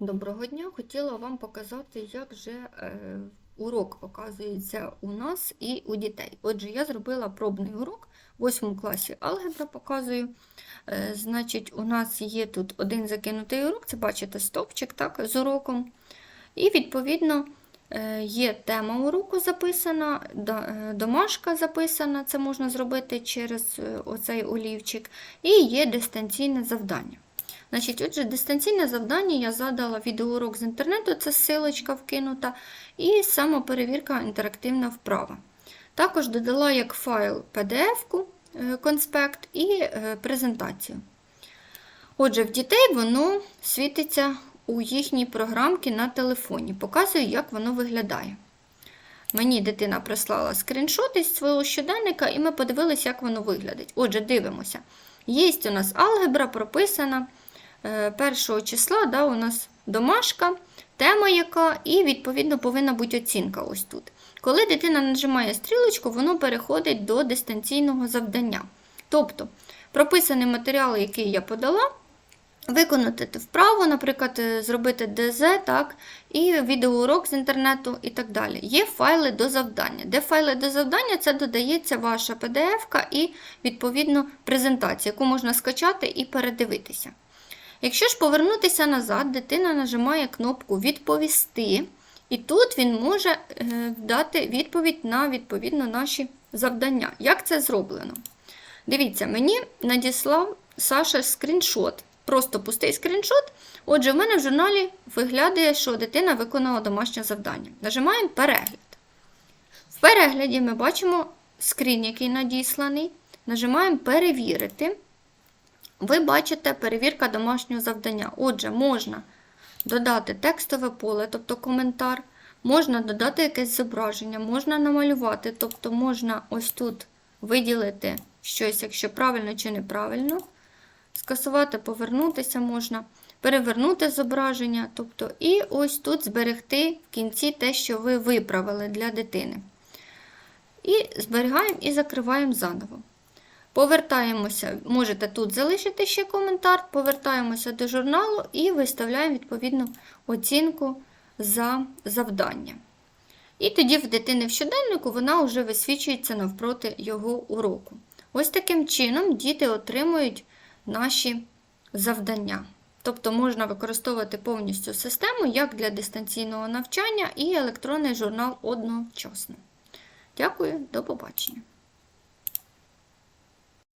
Доброго дня! Хотіла вам показати, як же е, урок показується у нас і у дітей. Отже, я зробила пробний урок в 8 класі алгебра показую. Е, значить, у нас є тут один закинутий урок, це бачите стовпчик так, з уроком. І, відповідно, е, є тема уроку записана, домашка записана, це можна зробити через оцей олівчик, і є дистанційне завдання. Значить, отже, дистанційне завдання я задала відеоурок з інтернету, це силочка вкинута, і самоперевірка інтерактивна вправа. Також додала як файл PDF-ку, е, конспект і е, презентацію. Отже, в дітей воно світиться у їхній програмці на телефоні. Показую, як воно виглядає. Мені дитина прислала скріншот із свого щоденника, і ми подивилися, як воно виглядить. Отже, дивимося. Є у нас алгебра прописана е, першого числа, да, у нас домашка, тема яка, і, відповідно, повинна бути оцінка ось тут. Коли дитина нажимає стрілочку, воно переходить до дистанційного завдання. Тобто, прописаний матеріал, який я подала, виконати вправо, наприклад, е, зробити ДЗ, так, і відеоурок з інтернету і так далі. Є файли до завдання. Де файли до завдання, це додається ваша PDF і, відповідно, презентація, яку можна скачати і передивитися. Якщо ж повернутися назад, дитина нажимає кнопку Відповісти, і тут він може е, дати відповідь на відповідно наші завдання. Як це зроблено? Дивіться, мені надіслав Саша скріншот. Просто пустий скріншот. Отже, в мене в журналі виглядає, що дитина виконала домашнє завдання. Нажимаємо перегляд. В перегляді ми бачимо скрін, який надісланий. Нажимаємо перевірити. Ви бачите перевірка домашнього завдання. Отже, можна додати текстове поле, тобто коментар, можна додати якесь зображення, можна намалювати, тобто можна ось тут виділити щось, якщо правильно чи неправильно. Скасувати, повернутися можна, перевернути зображення, тобто, і ось тут зберегти в кінці те, що ви виправили для дитини. І зберігаємо і закриваємо заново. Повертаємося, можете тут залишити ще коментар, повертаємося до журналу і виставляємо відповідну оцінку за завдання. І тоді в дитини в щоденнику вона вже висвічується навпроти його уроку. Ось таким чином діти отримують наші завдання. Тобто можна використовувати повністю систему як для дистанційного навчання і електронний журнал одночасно. Дякую, до побачення.